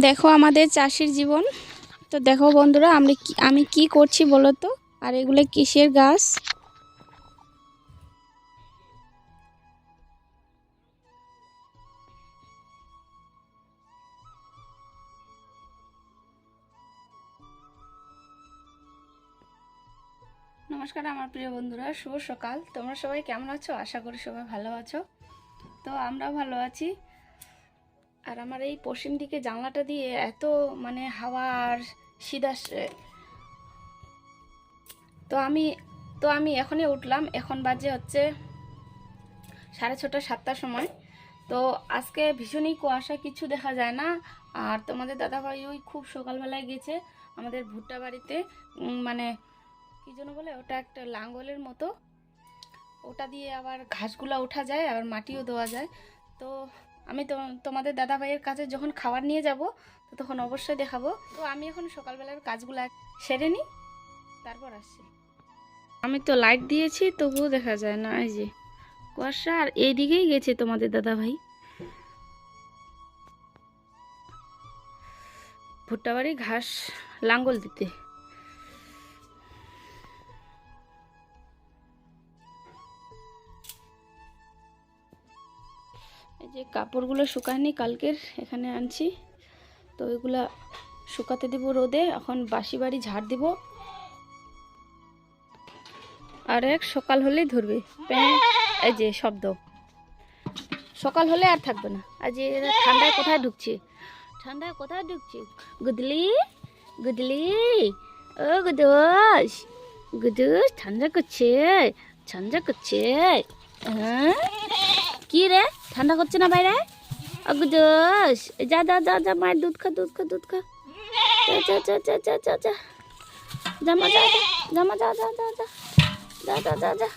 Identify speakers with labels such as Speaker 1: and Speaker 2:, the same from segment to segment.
Speaker 1: দেখো আমাদের চাষির জীবন। তো দেখো বন্ধুরা আমি আমি কি করছি বলো তো? আর এগুলো কিসের গাছ? নমস্কার আমার প্রিয় বন্ধুরা, শুভ সকাল। তোমরা সবাই কেমন আছো? আশা করি সবাই ভালো আছো। তো আমরাও ভালো আছি। আর আমার এই পশ্চিম দিকে জানলাটা দিয়ে এত মানে হাওয়া আর শীত আসছে। তো আমি তো আমি এখনই উঠলাম, এখন বাজে হচ্ছে সাড়ে ছটা, সাতটার সময়। তো আজকে ভীষণই কুয়াশা, কিছু দেখা যায় না। আর তোমাদের দাদাভাই ওই খুব সকালবেলায় গেছে আমাদের ভুট্টা বাড়িতে। মানে কী জন্য বলে, ওটা একটা লাঙ্গলের মতো। ওটা দিয়ে আবার ঘাসগুলো ওঠা যায়, আবার মাটিও দেওয়া যায়। তো আমি তোমাদের দাদা ভাইয়ের কাছে যখন খাবার নিয়ে যাব, তো তখন অবশ্যই দেখাবো। তো আমি এখন সকালবেলার কাজগুলো সেরে নিই তারপর আসছি। আমি তো লাইট দিয়েছি, তবুও দেখা যায় না, এই যে কুয়াশা, আর এইদিকেই গেছে তোমাদের দাদা ভাই ভুট্টা বাড়ি ঘাস লাঙ্গল দিতে। কাপড়গুলো শুকায়নি, কালকের এখানে আনছি। তো ওইগুলা শুকাতে দিব রোদে, এখন বাসি বাড়ি ঝাড় দিব। আর এক, সকাল হলেই ধরবে। এই যে শব্দ। সকাল হলে আর থাকবে না। আজ ঠান্ডায় কোথায় ঢুকছে? ঠান্ডায় কোথায় ঢুকছে? গুদলি গুদলি, ও গুদোস গুদোস, ঠান্ডা করছে ঠান্ডা করছে। হ্যাঁ? কি রে ঠান্ডা করছে না বাইরে অগুদোস যা যা যা যা মায়ের দুধ খা দুধ খা দুধ খা যা যা যা যা যা জামা যা জামা যা যা যা যা যা যা যা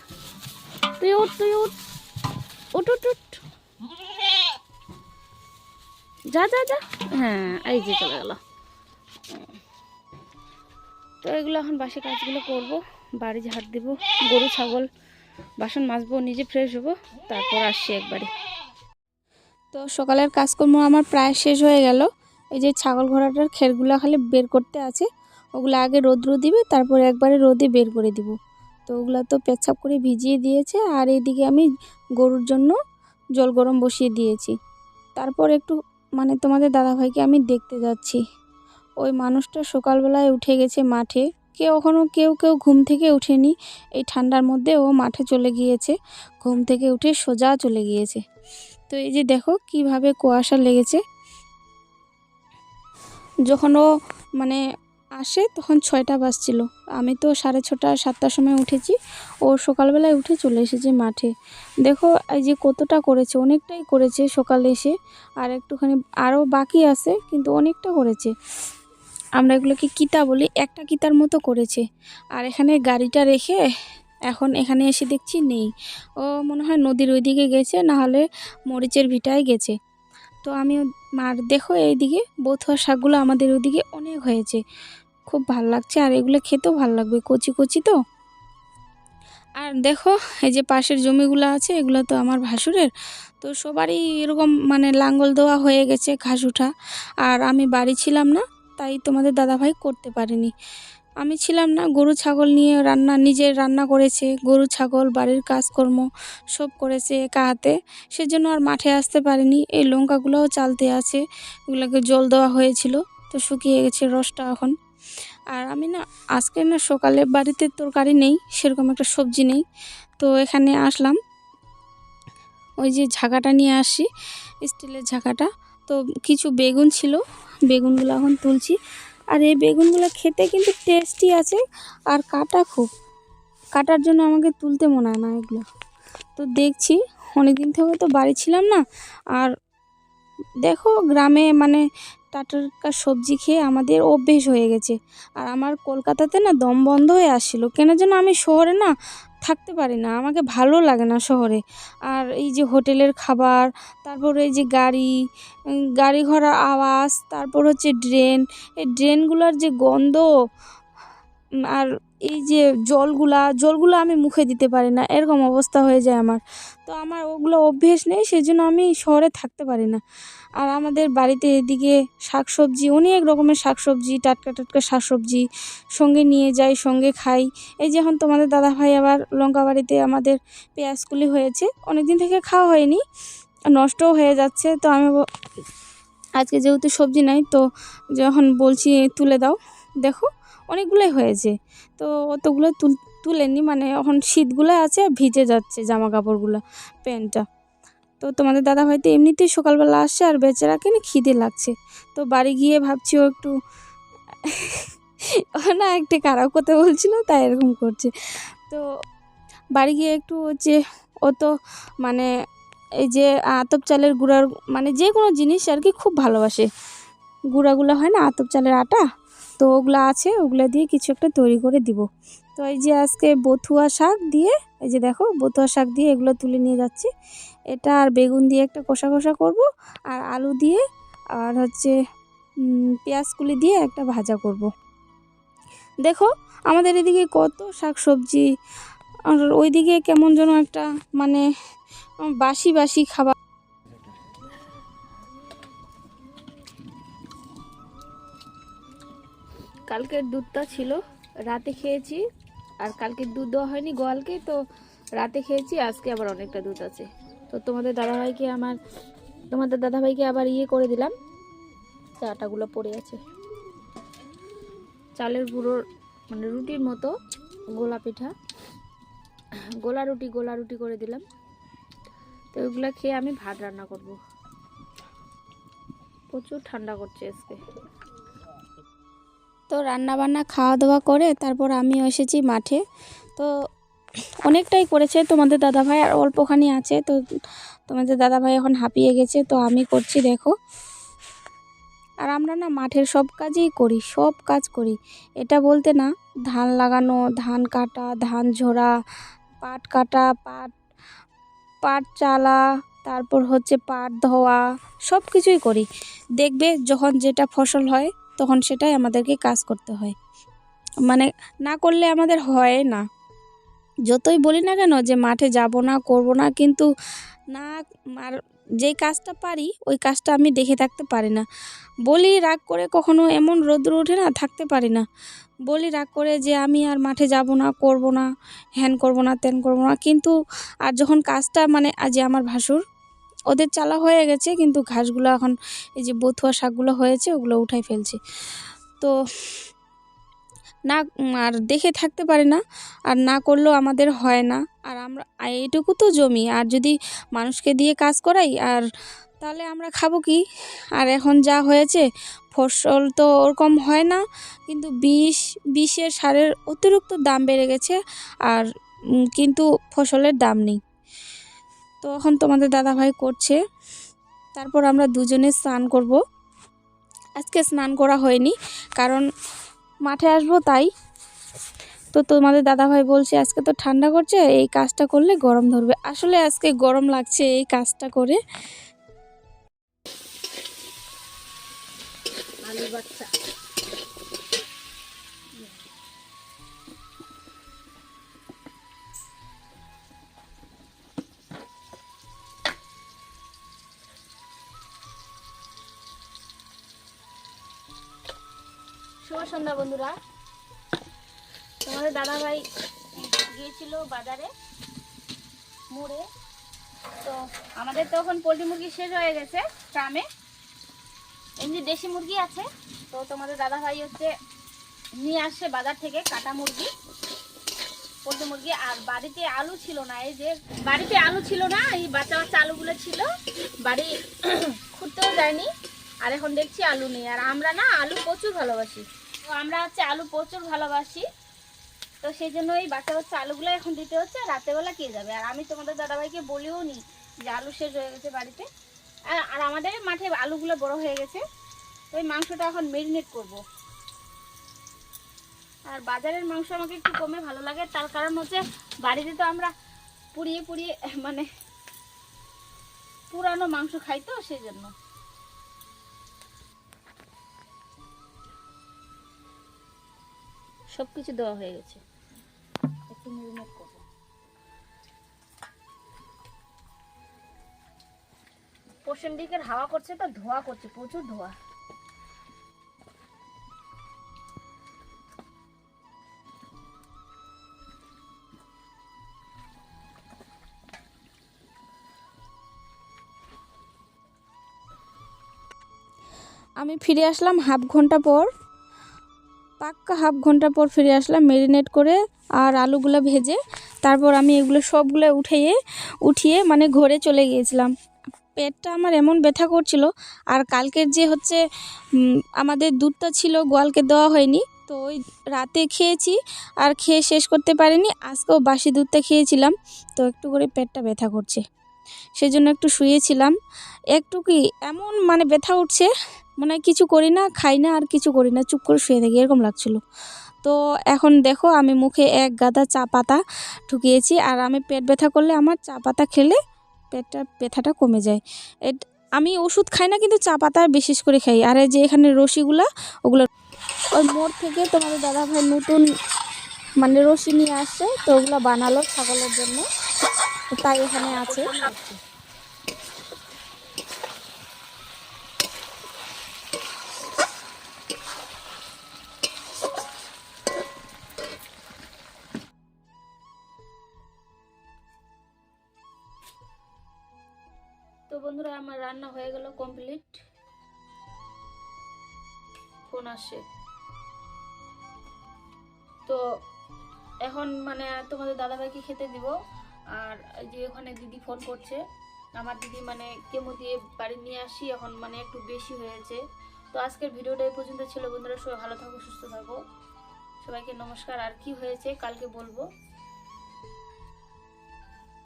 Speaker 1: যা যা যা হ্যাঁ এই চলে তো এগুলো এখন বাসে কাজগুলো করব বাড়ি ঝাড় দিব গরু ছাগল বাসন মাজবো, নিজে ফ্রেশ হব, তারপর আসছি একবারে। তো সকালের কাজকর্ম আমার প্রায় শেষ হয়ে গেল। এই যে ছাগল ঘোড়াটার খেরগুলো খালি বের করতে আছে, ওগুলো আগে রোদ্র দিবে, তারপরে একবারে রোদে বের করে দিব। তো ওগুলো তো পেচ্ছাপ করে ভিজিয়ে দিয়েছে, আর এইদিকে আমি গরুর জন্য জল গরম বসিয়ে দিয়েছি। তারপর একটু মানে তোমাদের দাদাভাইকে আমি দেখতে যাচ্ছি। ওই মানুষটা সকালবেলায় উঠে গেছে মাঠে কেউ এখনও কেউ কেউ ঘুম থেকে উঠেনি এই ঠান্ডার মধ্যে ও মাঠে চলে গিয়েছে। ঘুম থেকে উঠে সোজা চলে গিয়েছে। তো এই যে দেখো কীভাবে কুয়াশা লেগেছে। যখন ও মানে আসে তখন ছয়টা বাজছিল। আমি তো সাড়ে ছটা, সাতটার সময় উঠেছি। ও সকালবেলায় উঠে চলে এসেছে মাঠে। দেখো এই যে কতটা করেছে, অনেকটাই করেছে সকালে এসে। আর একটুখানি আরও বাকি আছে, কিন্তু অনেকটা করেছে। আমরা এগুলোকে কিতা বলি, একটা কিতার মতো করেছে। আর এখানে গাড়িটা রেখে এখন এখানে এসে দেখছি নেই। ও মনে হয় নদীর ওইদিকে গেছে, না হলে মরিচের ভিটায় গেছে। তো আমি আর দেখো এইদিকে বথুয়া শাকগুলো আমাদের ওইদিকে অনেক হয়েছে। খুব ভালো লাগছে, আর এগুলো খেতেও ভালো লাগবে, কচি কচি তো। আর দেখো, এই যে পাশের জমিগুলো আছে, এগুলো তো আমার ভাসুরের। তো সবারই এরকম মানে লাঙ্গল দেওয়া হয়ে গেছে ঘাস উঠা। আর আমি বাড়ি ছিলাম না তাই তোমাদের দাদাভাই করতে পারেনি। আমি ছিলাম না, গরু, ছাগল নিয়ে রান্না নিজের রান্না করেছে, গরু, ছাগল, বাড়ির কাজকর্ম সব করেছে একা হাতে। সেজন্য আর মাঠে আসতে পারিনি। এই লঙ্কাগুলোও চালতে আছে, এগুলোকে জল দেওয়া হয়েছিল, তো শুকিয়ে গেছে রসটা এখন। আর আমি না, আজকে না সকালে বাড়িতে তরকারি নেই, সেরকম একটা সবজি নেই, তো এখানে আসলাম। ওই যে ঝাঁকাটা নিয়ে আসি, স্টিলের ঝাঁকাটা। তো কিছু বেগুন ছিল, বেগুনগুলো এখন তুলছি। আর এই বেগুনগুলো খেতে কিন্তু টেস্টি আছে আর কাটা খুব। কাটার জন্য আমাকে তুলতে মনে হয় না এগুলো। তো দেখছি অনেক দিন থেকে তো বাড়ি ছিলাম না। আর দেখো গ্রামে মানে টাটকা সবজি খেয়ে আমাদের অভ্যেস হয়ে গেছে। আর আমার কলকাতাতে না দম বন্ধ হয়ে আসছিল। কেন যেন আমি শহরে না থাকতে পারি না। আমাকে ভালো লাগে না শহরে। আর এই যে হোটেলের খাবার, তারপর এই যে গাড়ি গাড়ি ঘোড়ার আওয়াজ, তারপর হচ্ছে ড্রেন। এই ড্রেনগুলোর যে গন্ধ আর এই যে জলগুলা, জলগুলো আমি মুখে দিতে পারি না, এরকম অবস্থা হয়ে যায় আমার। তো আমার ওগুলো অভ্যেস নেই সেই জন্য আমি শহরে থাকতে পারি না। আর আমাদের বাড়িতে এদিকে শাকসবজি, অনেক রকমের শাকসবজি, টাটকা টাটকা শাকসবজি সঙ্গে নিয়ে যাই, সঙ্গে খাই। এই যে এখন তোমাদের দাদা ভাই আবার লঙ্কা বাড়িতে আমাদের পেঁয়াজকুলি হয়েছে অনেক দিন থেকে খাওয়া হয়নি, নষ্টও হয়ে যাচ্ছে। তো আমি আজকে যেহেতু সবজি নাই, তো যখন বলছি তুলে দাও, দেখো। অনেকগুলোই হয়েছে। তো অতগুলো তুল, তুলেনি মানে এখন শীতগুলো আছে ভিজে যাচ্ছে জামা কাপড়গুলো প্যান্টটা। তো তোমাদের দাদা হয়তো এমনিতেই সকালবেলা আসছে আর বেচারাকে না খিদে লাগছে। তো বাড়ি গিয়ে ভাবছি ও একটু না একটু খারাপ কথা বলছিল, তাই এরকম করছে। তো বাড়ি গিয়ে একটু হচ্ছে ও তো মানে এই যে আতপ চালের গুঁড়ার মানে যে কোনো জিনিস আর কি খুব ভালোবাসে। গুঁড়াগুলো হয় না আতপ চালের আটা? তো ওগুলো আছে, ওগুলো দিয়ে কিছু একটা তৈরি করে দিব। তো এই যে আজকে বথুয়া শাক দিয়ে, এই যে দেখো বথুয়া শাক দিয়ে এগুলো তুলে নিয়ে যাচ্ছি। এটা আর বেগুন দিয়ে একটা কষা কষা করব, আর আলু দিয়ে, আর হচ্ছে পেঁয়াজকুলি দিয়ে একটা ভাজা করব। দেখো আমাদের এদিকে কত শাক সবজি, আর ওইদিকে কেমন যেন একটা মানে বাসি বাসি খাবার। কালকের দুধটা ছিল, রাতে খেয়েছি, আর কালকের দুধ দেওয়া হয়নি গোয়ালকে, তো রাতে খেয়েছি, আজকে আবার অনেকটা দুধ আছে। তো তোমাদের দাদাভাইকে আমার, তোমাদের দাদাভাইকে আবার ইয়ে করে দিলাম আটাগুলো পড়ে আছে। চালের গুঁড়োর মানে রুটির মতো গোলা পিঠা, গোলা রুটি গোলা রুটি করে দিলাম। তো ওইগুলো খেয়ে আমি ভাত রান্না করব। প্রচুর ঠান্ডা করছে আজকে। তো রান্না বান্না খাওয়া দাওয়া করে তারপর আমি এসেছি মাঠে। তো অনেকটাই করেছে তোমাদের দাদাভাই, আর অল্পখানি আছে তো তোমাদের দাদাভাই এখন হাঁপিয়ে গেছে, তো আমি করছি দেখো। আর আমরা না মাঠের সব কাজই করি, সব কাজ করি। এটা বলতে না, ধান লাগানো, ধান কাটা, ধান ঝোড়া পাট কাটা, পাট পাট চালা, তারপর হচ্ছে পাট ধোয়া সব কিছুই করি। দেখবে যখন যেটা ফসল হয় তখন সেটাই আমাদেরকে কাজ করতে হয়। মানে না করলে আমাদের হয় না। যতই বলি না কেন যে মাঠে যাব না, করব না, কিন্তু না আর যেই কাজটা পারি, ওই কাজটা আমি দেখে থাকতে পারি না। বলি রাগ করে কখনো এমন রোদ্র ওঠে না, থাকতে পারি না। বলি রাগ করে যে আমি আর মাঠে যাব না, করব না হ্যান করব না ত্যান করব না, কিন্তু আর যখন কাজটা মানে আজ আমার ভাসুর ওদের চালা হয়ে গেছে, কিন্তু ঘাসগুলো এখন এই যে বথুয়া শাকগুলো হয়েছে, ওগুলো উঠাই ফেলছে। তো না, আর দেখে থাকতে পারে না, আর না করলেও আমাদের হয় না। আর আমরা এইটুকু তো জমি, আর যদি মানুষকে দিয়ে কাজ করাই, আর তাহলে আমরা খাব কি? আর এখন যা হয়েছে, ফসল তো ওরকম হয় না, কিন্তু বিষ, বিষের সারের অতিরিক্ত দাম বেড়ে গেছে, আর কিন্তু ফসলের দাম নেই। তো এখন তোমাদের দাদাভাই করছে। তারপর আমরা দুজনে স্নান করব। আজকে স্নান করা হয়নি, কারণ মাঠে আসব তাই। তো তোমাদের দাদাভাই বলছে, আজকে তো ঠান্ডা করছে, এই কাজটা করলে গরম ধরবে। আসলে আজকে গরম লাগছে এই কাজটা করে। বাচ্চা। সন্ধ্যা, বন্ধুরা। তোমাদের দাদাভাই গিয়েছিল বাজারে, মোড়ে। তো আমাদের তো এখন পোলট্রি মুরগি শেষ হয়ে গেছে ট্রামে এমনি দেশি মুরগি আছে। তো তোমাদের দাদা ভাই হচ্ছে নিয়ে আসছে বাজার থেকে কাটা মুরগি, পোলট্রি মুরগি। আর বাড়িতে আলু ছিল না, এই যে বাড়িতে আলু ছিল না, এই বাচ্চা বাচ্চা আলুগুলো ছিল। বাড়ি খুঁড়তেও যায়নি আর এখন দেখছি আলু নেই আর আমরা না আলু প্রচুর ভালোবাসি। তো আমরা হচ্ছে আলু প্রচুর ভালোবাসি। তো সেই জন্য এই বাচ্চা বাচ্চা আলুগুলো এখন দিতে হচ্ছে, আর রাতেবেলা কে যাবে? আর আমি তোমাদের দাদাভাইকে বলিও নি যে আলু শেষ হয়ে গেছে বাড়িতে। আর আমাদের মাঠে আলুগুলো বড় হয়ে গেছে। তো এই মাংসটা এখন মেরিনেট করব। আর বাজারের মাংস আমাকে একটু কমে ভালো লাগে, তার কারণ হচ্ছে বাড়িতে তো আমরা পুড়িয়ে পুড়িয়ে মানে পুরানো মাংস খাই তো, সেই জন্য।
Speaker 2: সব কিছু দেওয়া হয়ে গেছে। পশ্চিম দিকের হাওয়া করছে তো, ধোয়া করছে, প্রচুর ধোয়া।
Speaker 1: আমি ফিরে আসলাম হাফ ঘণ্টা পর। পাক্কা হাফ ঘণ্টা পর ফিরে আসলাম মেরিনেট করে আর আলুগুলো ভেজে তারপর আমি এগুলো সবগুলো উঠিয়ে উঠিয়ে মানে ঘরে চলে গিয়েছিলাম। পেটটা আমার এমন ব্যথা করছিল আর কালকের যে হচ্ছে আমাদের দুধটা ছিল গোয়ালকে দেওয়া হয়নি, তো ওই রাতে খেয়েছি আর খেয়ে শেষ করতে পারিনি, আজকেও বাসি দুধটা খেয়েছিলাম, তো একটু করে পেটটা ব্যথা করছে। সেজন্য একটু শুয়েছিলাম। একটু কি এমন মানে ব্যথা উঠছে মনে কিছু করি না, খাই না আর কিছু করি না, চুপ করে শুয়ে থাকি, এরকম লাগছিল। তো এখন দেখো আমি মুখে এক গাদা চা পাতা ঢুকিয়েছি আর আমি পেট ব্যথা করলে আমার চা পাতা খেলে পেটটা ব্যথাটা কমে যায়। আমি ওষুধ খাই না কিন্তু চা পাতা বিশেষ করে খাই। আর এই যে এখানে রশিগুলা ওগুলো ওই মোড় থেকে তোমাদের দাদা ভাই নতুন মানে রশি নিয়ে আসছে, তো ওগুলো বানালো ছাগলের জন্য। তাই এখানে আছে।
Speaker 2: আমার রান্না হয়ে গেল কমপ্লিট। ফোন আসছে। তো এখন মানে তোমাদের দাদাভাইকে খেতে দিব। আর যে ওখানে দিদি ফোন করছে। আমার দিদি মানে কেমো দিয়ে বাড়ি নিয়ে আসি, এখন মানে একটু বেশি হয়েছে তো আজকের ভিডিওটা এই পর্যন্ত ছিল। বন্ধুরা, সবাই ভালো থাকো, সুস্থ থাকো। সবাইকে নমস্কার। আর কি হয়েছে কালকে বলব।